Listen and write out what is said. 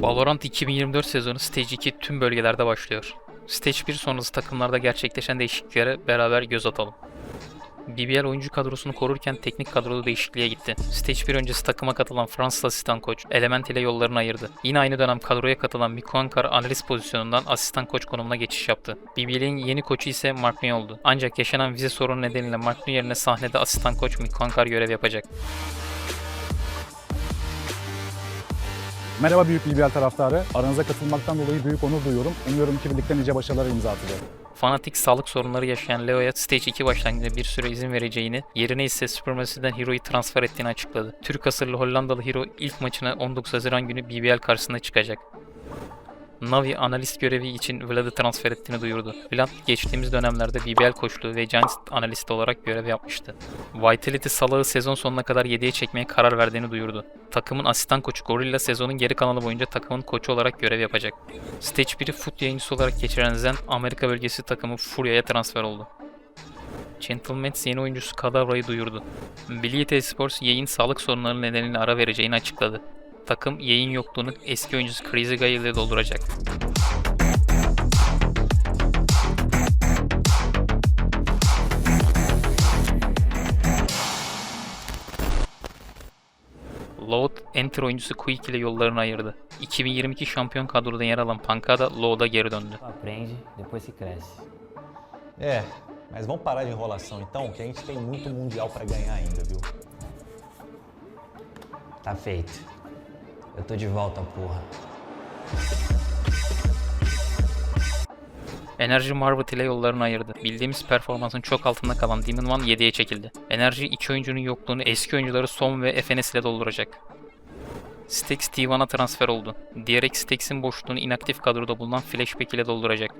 Valorant 2024 sezonu Stage 2 tüm bölgelerde başlıyor. Stage 1 sonrası takımlarda gerçekleşen değişikliklere beraber göz atalım. BBL oyuncu kadrosunu korurken teknik kadroda değişikliğe gitti. Stage 1 öncesi takıma katılan Fransız asistan koç Element ile yollarını ayırdı. Yine aynı dönem kadroya katılan Miko Ankar analist pozisyonundan asistan koç konumuna geçiş yaptı. BBL'in yeni koçu ise Mark Ney oldu. Ancak yaşanan vize sorunu nedeniyle Mark Ney yerine sahnede asistan koç Miko Ankar görev yapacak. Merhaba Büyük BBL taraftarı. Aranıza katılmaktan dolayı büyük onur duyuyorum. Umuyorum ki birlikte nice başarılara imza atacağız. Fanatik sağlık sorunları yaşayan Leo'ya Stage 2 başlangıcında bir süre izin vereceğini, yerine ise Supremacy'den Hero'yu transfer ettiğini açıkladı. Türk asıllı Hollandalı Hero ilk maçına 19 Haziran günü BBL karşısında çıkacak. Navi analist görevi için Vlad'ı transfer ettiğini duyurdu. Vlad geçtiğimiz dönemlerde BBL koçluğu ve Giants analisti olarak görev yapmıştı. Vitality Salah'ı sezon sonuna kadar 7'ye çekmeye karar verdiğini duyurdu. Takımın asistan koçu Gorilla sezonun geri kalanı boyunca takımın koçu olarak görev yapacak. Stage 1'i FUT yayıncısı olarak geçiren Zen, Amerika bölgesi takımı Furia'ya transfer oldu. Gentleman's yeni oyuncusu Kadavra'yı duyurdu. Billiet Esports yayın sağlık sorunları nedeniyle ara vereceğini açıkladı. Takım yayın yokluğunu eski oyuncusu Crazy Guy ile dolduracak. Loud, Enter oyuncusu Quick ile yollarını ayırdı. 2022 şampiyon kadroda yer alan Pancada Loud'a geri döndü. Aprende, depois se cresce. É, mas vamos parar de enrolação então, que a gente tem muito mundial pra ganhar ainda, viu? Tá feito. Eu tô de volta, porra. Enerji Marvet ile yollarını ayırdı. Bildiğimiz performansın çok altında kalan Demon One 7'ye çekildi. Enerji iki oyuncunun yokluğunu eski oyuncuları Som ve FNS ile dolduracak. Stax T1'a transfer oldu. DRX Stax'in boşluğunu inaktif kadroda bulunan Flashback ile dolduracak.